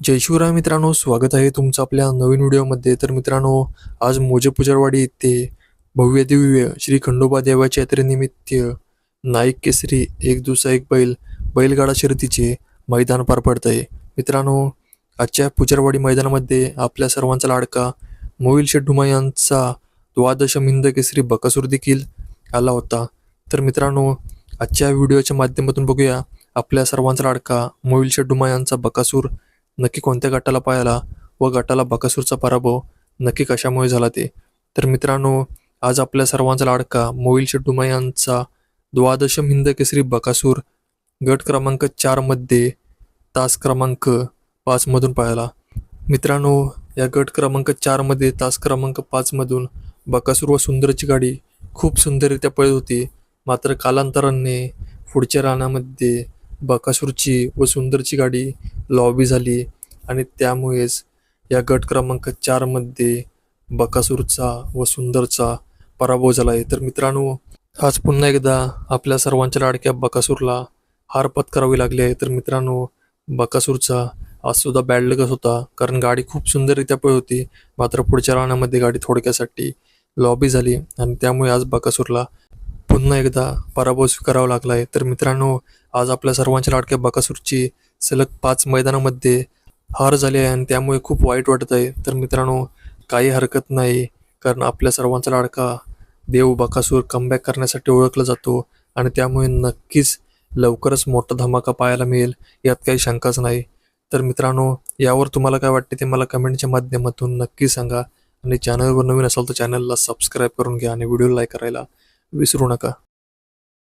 जय शिवराय मित्रांनो स्वागत आहे तुमचं आपल्या नवीन व्हिडिओमध्ये. तर मित्रांनो आज मोजे पुजारवाडी येथे भव्य दिव्य श्री खंडोबा देवाच्या यात्रेनिमित्त नाईक केसरी एक दुसरा एक बैल बैलगाडा शर्यतीचे मैदान पार पडत आहे मित्रांनो आजच्या पुजारवाडी मैदानामध्ये आपल्या सर्वांचा लाडका मोहिल शेठ यांचा द्वादश मिंद केसरी बकासूर देखील आला होता. तर मित्रांनो आजच्या व्हिडिओच्या माध्यमातून बघूया आपल्या सर्वांचा लाडका मोहिल शेठ यांचा बकासूर नक्की कोणत्या गटाला पायाला व गटाला बकासूरचा पराभव नक्की कशामुळे झाला ते? तर मित्रांनो आज आपल्या सर्वांचा लाडका मोईल शेट्टुमा यांचा द्वादश हिंद केसरी बकासूर गट क्रमांक चारमध्ये तास क्रमांक पाचमधून पाहायला मित्रांनो या गट क्रमांक चारमध्ये तास क्रमांक पाचमधून बकासूर व सुंदरची गाडी खूप सुंदररित्या पळत होती. मात्र कालांतराने पुढच्या रानामध्ये बकासूरची व सुंदरची गाडी लॉबी झाली. आणि त्यामुळेच या गट क्रमांक चारमध्ये बकासूरचा व सुंदरचा पराभव झाला आहे. तर मित्रांनो आज पुन्हा एकदा आपल्या सर्वांच्या लाडक्या बकासूरला हार पत्करावी लागली आहे. तर मित्रांनो बकासूरचा आज सुद्धा बॅड लगच होता कारण गाडी खूप सुंदररित्या पळत होती. मात्र पुढच्या राहण्यामध्ये गाडी थोडक्यासाठी लॉबी झाली आणि त्यामुळे आज बकासूरला पुन्हा एकदा पराभव स्वीकारावा लागला आहे. तर मित्रांनो आज आपल्या सर्वांच्या लाडक्या बकासूरची सलग पाच मैदानामध्ये हार झाली आहे आणि त्यामुळे खूप वाईट वाटत आहे. तर मित्रांनो काही हरकत नाही कारण आपल्या सर्वांचा लाडका देव बकासूर कमबॅक करण्यासाठी ओळखला जातो आणि त्यामुळे नक्कीच लवकरच मोठा धमाका पाहायला मिळेल यात काही शंकाच नाही. तर मित्रांनो यावर तुम्हाला काय वाटते ते मला कमेंटच्या माध्यमातून नक्की सांगा आणि चॅनलवर नवीन असाल तर चॅनलला सबस्क्राईब करून घ्या आणि व्हिडिओ लाईक करायला विसरू नका.